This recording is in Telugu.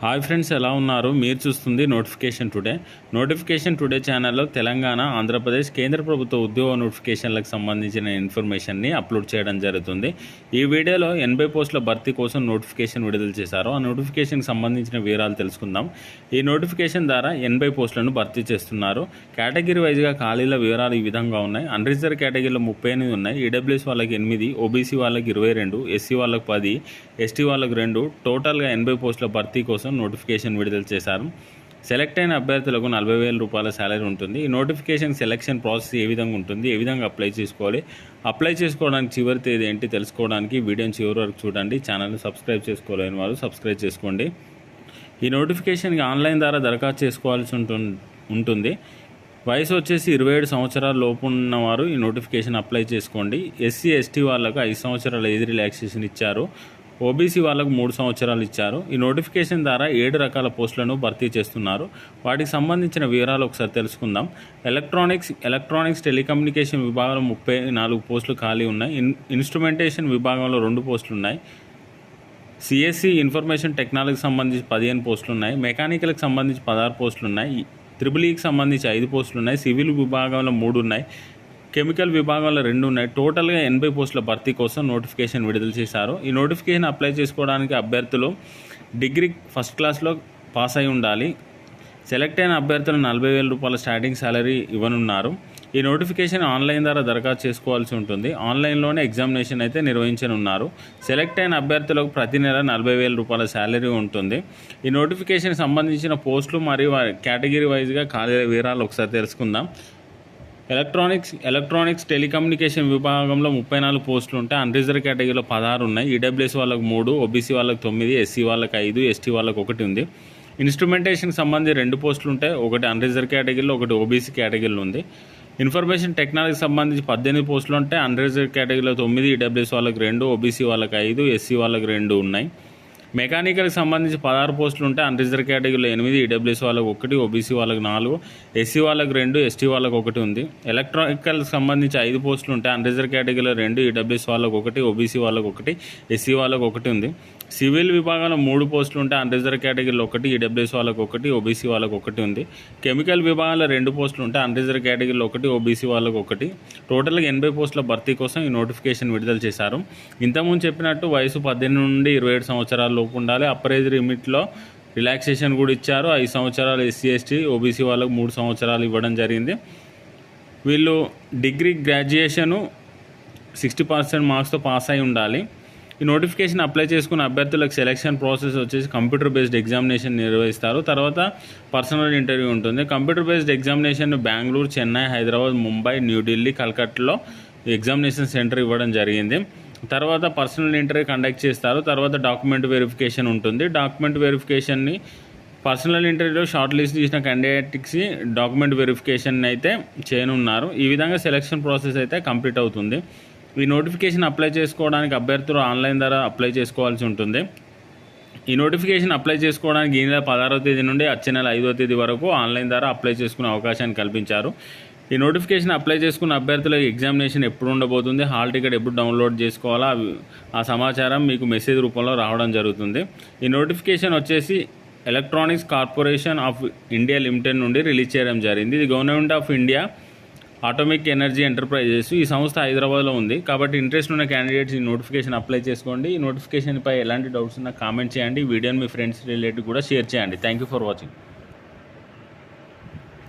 హాయ్ ఫ్రెండ్స్ ఎలా ఉన్నారు? మీరు చూస్తుంది నోటిఫికేషన్ టుడే. నోటిఫికేషన్ టుడే ఛానల్లో తెలంగాణ ఆంధ్రప్రదేశ్ కేంద్ర ప్రభుత్వ ఉద్యోగ నోటిఫికేషన్లకు సంబంధించిన ఇన్ఫర్మేషన్ని అప్లోడ్ చేయడం జరుగుతుంది. ఈ వీడియోలో ఎనభై పోస్టుల భర్తీ కోసం నోటిఫికేషన్ విడుదల చేశారు. ఆ నోటిఫికేషన్కి సంబంధించిన వివరాలు తెలుసుకుందాం. ఈ నోటిఫికేషన్ ద్వారా ఎనభై పోస్టులను భర్తీ చేస్తున్నారు. కేటగిరీ వైజ్గా ఖాళీల వివరాలు ఈ విధంగా ఉన్నాయి. అన్రిజర్వ్ కేటగిరీలో ముప్పై ఎనిమిది ఉన్నాయి. ఈడబ్ల్యూఎస్ వాళ్ళకి ఎనిమిది ఓబీసీ వాళ్ళకి ఇరవై రెండు ఎస్సీ వాళ్ళకి పది ఎస్టీ వాళ్ళకి రెండు. టోటల్గా ఎనభై పోస్టుల భర్తీ కోసం నోటిఫికేషన్ విడుదల చేశారు. సెలెక్ట్ అయిన అభ్యర్థులకు నలభై వేల రూపాయల శాలరీ ఉంటుంది. ఈ నోటిఫికేషన్ సెలెక్షన్ ప్రాసెస్ ఏ విధంగా ఉంటుంది ఏ విధంగా అప్లై చేసుకోవాలి అప్లై చేసుకోవడానికి చివరి తేదీ ఏంటి తెలుసుకోవడానికి వీడియోని చివరి వరకు చూడండి. ఛానల్ని సబ్స్క్రైబ్ చేసుకోలేని వారు సబ్స్క్రైబ్ చేసుకోండి. ఈ నోటిఫికేషన్కి ఆన్లైన్ ద్వారా దరఖాస్తు చేసుకోవాల్సి ఉంటుంది. వయసు వచ్చేసి ఇరవై ఏడు సంవత్సరాల లోపు ఉన్నవారు ఈ నోటిఫికేషన్ అప్లై చేసుకోండి. ఎస్సీ ఎస్టీ వాళ్ళకు ఐదు సంవత్సరాల ఏది రిలాక్సేషన్ ఇచ్చారు. ఓబీసీ వాళ్ళకు మూడు సంవత్సరాలు ఇచ్చారు. ఈ నోటిఫికేషన్ ద్వారా ఏడు రకాల పోస్టులను భర్తీ చేస్తున్నారు. వాటికి సంబంధించిన వివరాలు ఒకసారి తెలుసుకుందాం. ఎలక్ట్రానిక్స్ ఎలక్ట్రానిక్స్ టెలికమ్యూనికేషన్ విభాగంలో ముప్పై నాలుగు పోస్టులు ఖాళీ ఉన్నాయి. ఇన్ ఇన్స్ట్రుమెంటేషన్ విభాగంలో రెండు పోస్టులు ఉన్నాయి. సిఎస్సి ఇన్ఫర్మేషన్ టెక్నాలజీకి సంబంధించి పదిహేను పోస్టులు ఉన్నాయి. మెకానికల్కి సంబంధించి పదహారు పోస్టులు ఉన్నాయి. త్రిబుల్ ఈకి సంబంధించి ఐదు పోస్టులు ఉన్నాయి. సివిల్ విభాగంలో మూడు ఉన్నాయి. కెమికల్ విభాగంలో రెండు ఉన్నాయి. టోటల్గా ఎనభై పోస్టుల భర్తీ కోసం నోటిఫికేషన్ విడుదల చేశారు. ఈ నోటిఫికేషన్ అప్లై చేసుకోవడానికి అభ్యర్థులు డిగ్రీ ఫస్ట్ క్లాస్లో పాస్ అయి ఉండాలి. సెలెక్ట్ అయిన అభ్యర్థులు నలభై వేల రూపాయల స్టార్టింగ్ శాలరీ ఇవ్వనున్నారు. ఈ నోటిఫికేషన్ ఆన్లైన్ ద్వారా దరఖాస్తు చేసుకోవాల్సి ఉంటుంది. ఆన్లైన్లోనే ఎగ్జామినేషన్ అయితే నిర్వహించనున్నారు. సెలెక్ట్ అయిన అభ్యర్థులకు ప్రతి నెల నలభై వేల రూపాయల శాలరీ ఉంటుంది. ఈ నోటిఫికేషన్ సంబంధించిన పోస్టులు మరియు కేటగిరీ వైజ్గా ఖాళీ వివరాలు ఒకసారి తెలుసుకుందాం. ఎలక్ట్రానిక్స్ ఎలక్ట్రానిక్స్ టెలికమ్యూనికేషన్ విభాగంలో ముప్పై నాలుగు పోస్టులు ఉంటాయి. అన్రిజర్వ్ కేటగిరీలో పదహారు ఉన్నాయి. ఈడబ్ల్యూఎస్ వాళ్ళకు మూడు ఓబీసీ వాళ్ళకి తొమ్మిది ఎస్సీ వాళ్ళకి ఐదు ఎస్టీ వాళ్ళకి ఒకటి ఉంది. ఇన్స్ట్రుమెంటేషన్కి సంబంధించి రెండు పోస్టులు ఉంటాయి. ఒకటి అన్రిజర్వ్ కేటగిరీలో ఒకటి ఓబీసీ కేటగిరీలో ఉంది. ఇన్ఫర్మేషన్ టెక్నాలజీకి సంబంధించి పద్దెనిమిది పోస్టులు ఉంటాయి. అన్రిజర్వ్ కేటగిరీలో తొమ్మిది ఈడబ్ల్యూఎస్ వాళ్ళకి రెండు ఓబీసీ వాళ్ళకి ఐదు ఎస్సీ వాళ్ళకి రెండు ఉన్నాయి. మెకానికల్కి సంబంధించి పదహారు పోస్టులు ఉంటే అన్రిజర్వ్ కేటగిరీలో ఎనిమిది ఈడబ్ల్యూసీ వాళ్ళకి ఒకటి ఓబీసీ వాళ్ళకి నాలుగు ఎస్సీ వాళ్ళకి రెండు ఎస్టీ వాళ్ళకి ఒకటి ఉంది. ఎలక్ట్రానికల్కి సంబంధించి ఐదు పోస్టులు ఉంటాయి అన్రిజర్వ్ కేటగిరీలో రెండు ఈడబ్ల్యూసీ వాళ్ళకి ఒకటి ఓబీసీ వాళ్ళకి ఒకటి ఎస్సీ వాళ్ళకి ఒకటి ఉంది. సివిల్ విభాగంలో మూడు పోస్టులు ఉంటాయి. అన్రిజర్వ్ కేటగిరీలో ఒకటి ఈడబ్ల్యూఎస్ వాళ్ళకి ఒకటి ఓబీసీ వాళ్ళకి ఒకటి ఉంది. కెమికల్ విభాగంలో రెండు పోస్టులు ఉంటాయి. అన్రిజర్వ్ కేటగిరీలో ఒకటి ఓబీసీ వాళ్ళకి ఒకటి. టోటల్గా ఎనభై పోస్టుల భర్తీ కోసం ఈ నోటిఫికేషన్ విడుదల చేశారు. ఇంతకుముందు చెప్పినట్టు వయసు పద్దెనిమిది నుండి ఇరవై ఏడు సంవత్సరాల లోపు ఉండాలి. అప్రైజ్ లిమిట్లో రిలాక్సేషన్ కూడా ఇచ్చారు. ఐదు సంవత్సరాలు ఎస్సీ ఎస్టీ ఓబీసీ వాళ్ళకు మూడు సంవత్సరాలు ఇవ్వడం జరిగింది. వీళ్ళు డిగ్రీ గ్రాడ్యుయేషను సిక్స్టీ పర్సెంట్ మార్క్స్తో పాస్ అయి ఉండాలి. ఈ నోటిఫికేషన్ అప్లై చేసుకున్న అభ్యర్థులకు సెలక్షన్ ప్రాసెస్ వచ్చేసి కంప్యూటర్ బేస్డ్ ఎగ్జామినేషన్ నిర్వహిస్తారు. తర్వాత పర్సనల్ ఇంటర్వ్యూ ఉంటుంది. Computer based examination Bengaluru Chennai Hyderabad Mumbai New Delhi కల్కట్లో examination centre ఇవ్వడం జరిగింది. తర్వాత పర్సనల్ ఇంటర్వ్యూ కండక్ట్ చేస్తారు. తర్వాత డాక్యుమెంట్ వెరిఫికేషన్ ఉంటుంది. డాక్యుమెంట్ వెరిఫికేషన్ని పర్సనల్ ఇంటర్వ్యూలో షార్ట్ లిస్ట్ చేసిన క్యాండిడేట్కి డాక్యుమెంట్ వెరిఫికేషన్ అయితే చేయనున్నారు. ఈ విధంగా సెలక్షన్ ప్రాసెస్ అయితే కంప్లీట్ అవుతుంది. ఈ నోటిఫికేషన్ అప్లై చేసుకోవడానికి అభ్యర్థులు ఆన్లైన్ ద్వారా అప్లై చేసుకోవాల్సి ఉంటుంది. ఈ నోటిఫికేషన్ అప్లై చేసుకోవడానికి ఈ నెల పదహారో తేదీ నుండి వచ్చే నెల ఐదో తేదీ వరకు ఆన్లైన్ ద్వారా అప్లై చేసుకునే అవకాశాన్ని కల్పించారు. ఈ నోటిఫికేషన్ అప్లై చేసుకున్న అభ్యర్థులకు ఎగ్జామినేషన్ ఎప్పుడు ఉండబోతుంది? హాల్ టికెట్ ఎప్పుడు డౌన్లోడ్ చేసుకోవాలా? ఆ సమాచారం మీకు మెసేజ్ రూపంలో రావడం జరుగుతుంది. ఈ నోటిఫికేషన్ వచ్చేసి electronics corporation of India limited నుండి రిలీజ్ చేయడం జరిగింది. ఇది government of India atomic energy enterprises ఈ సంస్థ హైదరాబాద్లో ఉంది. కాబట్టి ఇంట్రెస్ట్ ఉన్న క్యాండిడేట్స్ ఈ నోటిఫికేషన్ అప్లై చేసుకోండి. ఈ నోటిఫికేషన్పై ఎలాంటి డౌట్స్ ఉన్నా కామెంట్ చేయండి. వీడియోని మీ ఫ్రెండ్స్ రిలేటివ్ కూడా షేర్ చేయండి. Thank you for watching